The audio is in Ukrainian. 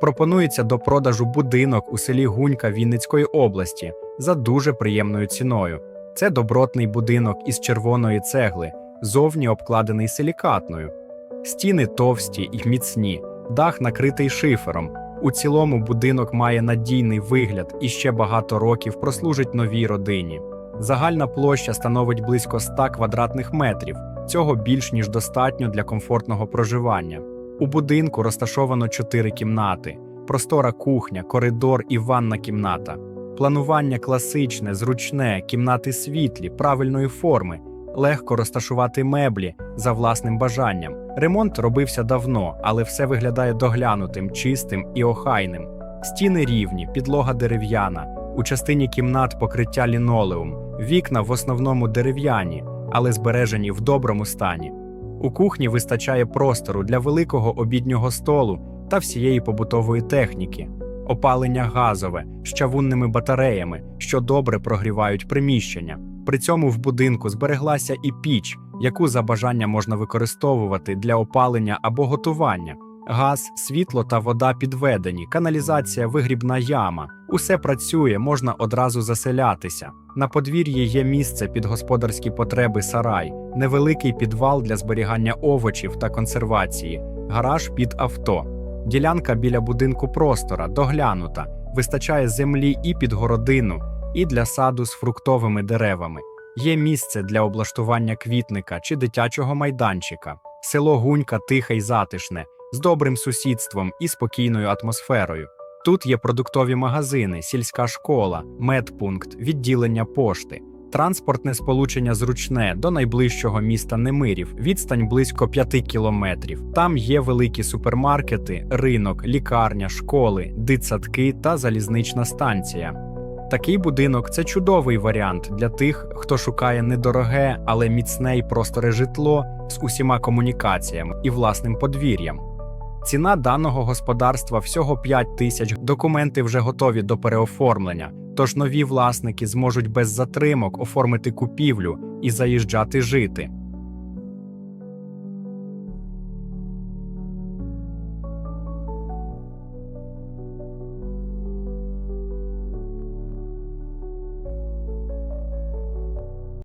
Пропонується до продажу будинок у селі Гунька Вінницької області за дуже приємною ціною. Це добротний будинок із червоної цегли, зовні обкладений силікатною. Стіни товсті і міцні, дах накритий шифером. У цілому будинок має надійний вигляд і ще багато років прослужить новій родині. Загальна площа становить близько 100 квадратних метрів. Цього більш ніж достатньо для комфортного проживання. У будинку розташовано чотири кімнати: простора кухня, коридор і ванна кімната. Планування класичне, зручне, кімнати світлі, правильної форми, легко розташувати меблі за власним бажанням. Ремонт робився давно, але все виглядає доглянутим, чистим і охайним. Стіни рівні, підлога дерев'яна, у частині кімнат покриття лінолеум, вікна в основному дерев'яні, але збережені в доброму стані. У кухні вистачає простору для великого обіднього столу та всієї побутової техніки, опалення газове з чавунними батареями, що добре прогрівають приміщення. При цьому в будинку збереглася і піч, яку за бажання можна використовувати для опалення або готування. Газ, світло та вода підведені, каналізація, вигрібна яма. Усе працює, можна одразу заселятися. На подвір'ї є місце під господарські потреби сарай, невеликий підвал для зберігання овочів та консервації, гараж під авто. Ділянка біля будинку простора, доглянута, вистачає землі і під городину, і для саду з фруктовими деревами. Є місце для облаштування квітника чи дитячого майданчика. Село Гунька тихе й затишне, з добрим сусідством і спокійною атмосферою. Тут є продуктові магазини, сільська школа, медпункт, відділення пошти. Транспортне сполучення зручне до найближчого міста Немирів, відстань близько 5 кілометрів. Там є великі супермаркети, ринок, лікарня, школи, дитсадки та залізнична станція. Такий будинок це чудовий варіант для тих, хто шукає недороге, але міцне й просторе житло з усіма комунікаціями і власним подвір'ям. Ціна даного господарства всього 5 тисяч. Документи вже готові до переоформлення, тож нові власники зможуть без затримок оформити купівлю і заїжджати жити.